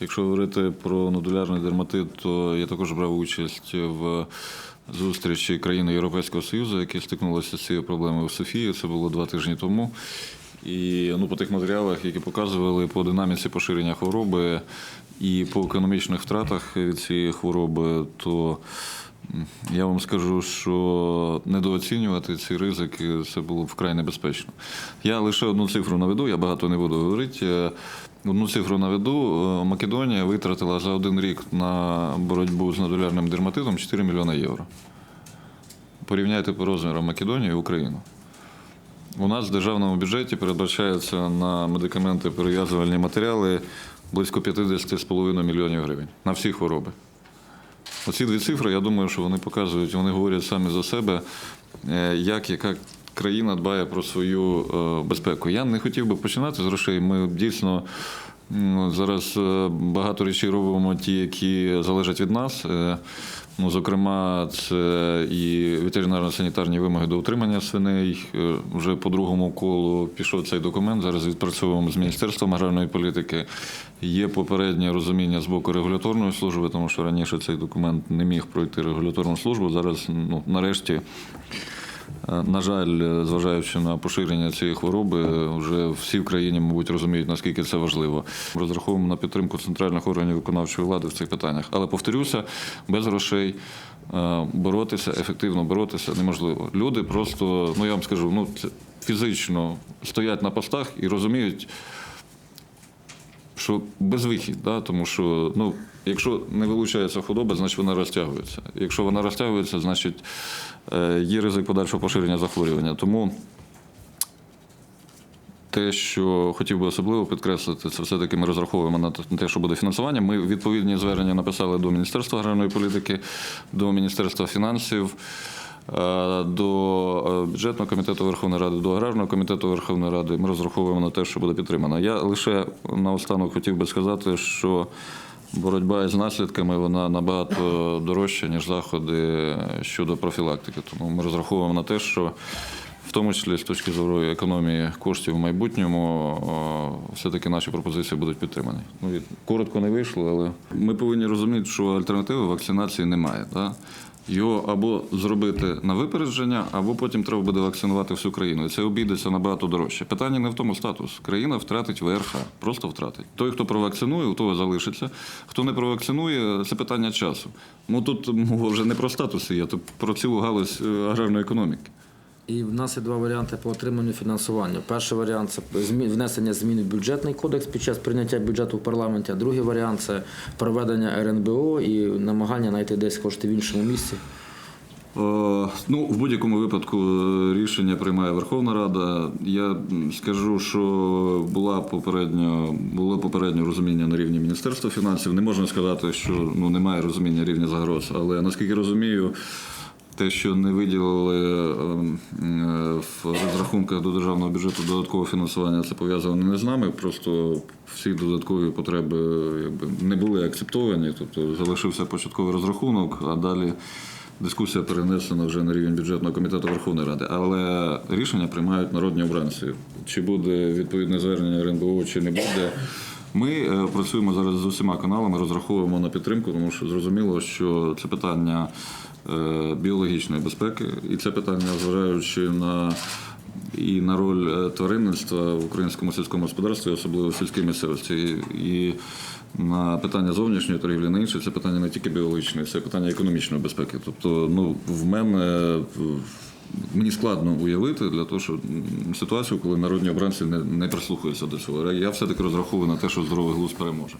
Якщо говорити про нодулярний дерматит, то я також брав участь в зустрічі країни Європейського Союзу, які стикнулися з цією проблемою в Софії. Це було два тижні тому. І ну, по тих матеріалах, які показували по динаміці поширення хвороби і по економічних втратах від цієї хвороби, то я вам скажу, що недооцінювати ці ризики це було вкрай небезпечно. Я лише одну цифру наведу, я багато не буду говорити. Одну цифру наведу. Е, Македонія витратила за один рік на боротьбу з нодулярним дерматитом 4 мільйони євро. Порівняйте по розмірам Македонію і Україну. У нас в державному бюджеті передбачається на медикаменти перев'язувальні матеріали близько 50,5 мільйонів гривень на всі хвороби. Оці дві цифри, я думаю, що вони показують, вони говорять самі за себе, е, як яка країна дбає про свою е, безпеку. Я не хотів би починати з грошей. Ми дійсно зараз е, багато речей робимо ті, які залежать від нас. Е, Ну, зокрема, це і ветеринарно-санітарні вимоги до утримання свиней. Вже по другому колу пішов цей документ. Зараз відпрацьовуємо з Міністерством аграрної політики. Є попереднє розуміння з боку регуляторної служби, тому що раніше цей документ не міг пройти регуляторну службу. Зараз, ну, нарешті, На жаль, е, зважаючи на поширення цієї хвороби, е, вже всі в країні, мабуть, розуміють, наскільки це важливо. Розраховуємо на підтримку центральних органів виконавчої влади в цих питаннях. Але повторюся, без грошей е, боротися, ефективно боротися неможливо. Люди просто, ну я вам скажу, ну фізично стоять на постах і розуміють, що безвихідь, да? тому що ну, якщо не вилучається худоба, значить вона розтягується. Якщо вона розтягується, значить е, є ризик подальшого поширення захворювання. Тому те, що хотів би особливо підкреслити, це все-таки ми розраховуємо на те, що буде фінансування. Ми відповідні звернення написали до Міністерства аграрної політики, до Міністерства фінансів. Е, До е, бюджетного комітету Верховної Ради, до аграрного комітету Верховної Ради ми розраховуємо на те, що буде підтримано. Я лише наостанок хотів би сказати, що боротьба із наслідками вона набагато дорожча, ніж заходи щодо профілактики. Тому ми розраховуємо на те, що в тому числі з точки зору економії коштів в майбутньому, все-таки наші пропозиції будуть підтримані. Ну, коротко не вийшло, але ми повинні розуміти, що альтернативи вакцинації немає. Да? Його або зробити на випередження, або потім треба буде вакцинувати всю країну. Це обійдеться набагато дорожче. Питання не в тому статус. Країна втратить ВРХ, просто втратить. Той, хто провакцинує, у того залишиться. Хто не провакцинує, це питання часу. Ну тут мова вже не про статус є, то про цілу галузь е, аграрної економіки. І в нас є два варіанти по отриманню фінансування. Перший варіант це внесення змін в бюджетний кодекс під час прийняття бюджету в парламенті. А другий варіант це проведення РНБО і намагання знайти десь кошти в іншому місці. Е, Ну, в будь-якому випадку е, рішення приймає Верховна Рада. Я скажу, що була попередньо було попереднє розуміння на рівні Міністерства фінансів. Не можна сказати, що ну немає розуміння рівня загроз, але наскільки розумію. Те, що не виділили ем, е, в розрахунках до державного бюджету додаткове фінансування, це пов'язано не з нами. Просто всі додаткові потреби якби, не були акцептовані. Тобто залишився початковий розрахунок, а далі дискусія перенесена вже на рівень бюджетного комітету Верховної Ради. Але рішення приймають народні обранці. Чи буде відповідне звернення РНБО, чи не буде. Ми е, працюємо зараз з усіма каналами, розраховуємо на підтримку, тому що зрозуміло, що це питання біологічної безпеки, і це питання, зважаючи на і на роль е, тваринництва в українському сільському господарстві, особливо в сільській місцевості, і на питання зовнішньої торгівлі, на інше, це питання не тільки біологічної, це питання економічної безпеки. Тобто, ну в мене Мені складно уявити для того, що ситуацію, коли народні обранці не, не прислухаються до цього. Я все-таки розраховую на те, що здоровий глузд переможе.